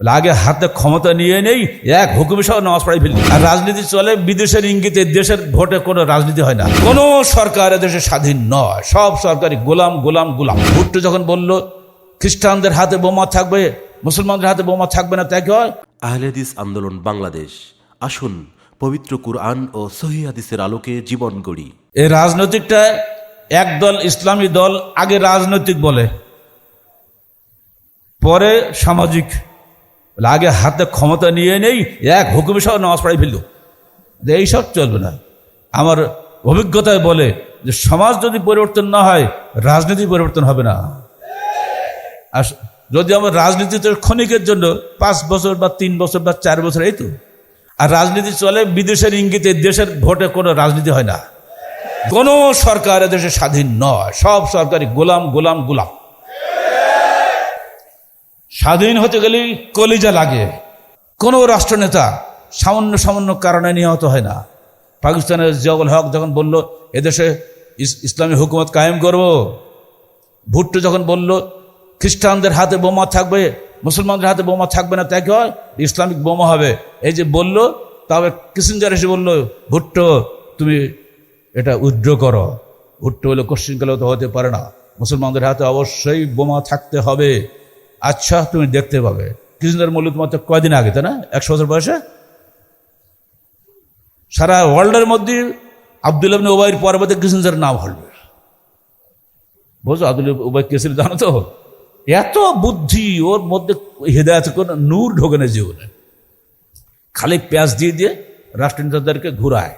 বলে, আগে হাতে ক্ষমতা নিয়ে নেই এক হুকুমে সহ নামাজ পড়াই ফেলি। আর রাজনীতি চলে বিদেশের ইঙ্গিতে দেশের ভোটে কোনো রাজনীতি হয় না। কোনো সরকার দেশে স্বাধীন নয় সব সরকারি গোলাম গোলাম গোলাম। ভুট্টো যখন বলল খ্রিস্টানদের হাতে বোমা থাকবে মুসলমানদের হাতে বোমা থাকবে না তাই কি হয়? আহলেদিস আন্দোলন বাংলাদেশ। আসুন পবিত্র কুরআন ও সহি হাদিসের আলোকে জীবন গড়ি। এই রাজনৈতিকটা একদল ইসলামী দল আগে রাজনৈতিক বলে পরে সামাজিক। বলে, আগে হাতে ক্ষমতা নিয়ে নেই এক হুকুমে সহ নামাজ পড়াই ফেলল। এইসব চলবে না। আমার অভিজ্ঞতায় বলে যে সমাজ যদি পরিবর্তন না হয় রাজনীতি পরিবর্তন হবে না। আর যদি আমার রাজনীতিতে ক্ষণিকের জন্য পাঁচ বছর বা তিন বছর বা চার বছর এই তো। আর রাজনীতি চলে বিদেশের ইঙ্গিতে দেশের ভোটে কোনো রাজনীতি হয় না। কোনো সরকার দেশে স্বাধীন নয়। সব সরকারি গোলাম গোলাম গোলাম। স্বাধীন হতে গেলে কলিজা লাগে। কোনো রাষ্ট্রনেতা সামান্য সামান্য কারণে নিহত হয় না। পাকিস্তানের জিয়াউল হক যখন বলল, এদেশে ইস- ইসলামী হুকুমত কায়েম করব। ভুট্টো যখন বলল, খ্রিস্টানদের হাতে বোমা থাকবে, মুসলমানদের হাতে বোমা থাকবে না তাই কি হয়? ইসলামিক বোমা হবে। এই যে বলল তবে কিসিঞ্জার এসে বলল, ভুট্টো, তুমি এটা উইথড্র করো। ভুট্টো হলে কোশ্চিনকালেও তো হতে পারে না। মুসলমানদের হাতে অবশ্যই বোমা থাকতে হবে। আচ্ছা তুমি দেখতে পাবে। কিসিঞ্জার মল্লিক তো কয়দিন আগে, তাই না? একশো বছর বয়সে? সারা ওয়ার্ল্ডের মধ্যে আব্দুল আবনে ওবাইয়ের পরবর্তী কিসিঞ্জার নাম হলবে। বুঝো আব্দুল উবাই কে ছিল জানো তো? এত বুদ্ধি, ওর মধ্যে হৃদয়ত কোনো নূর ঢোকে না জীবনে। খালি পেঁয়াজ দিয়ে দিয়ে রাষ্ট্রনেতাদেরকে ঘুরায়।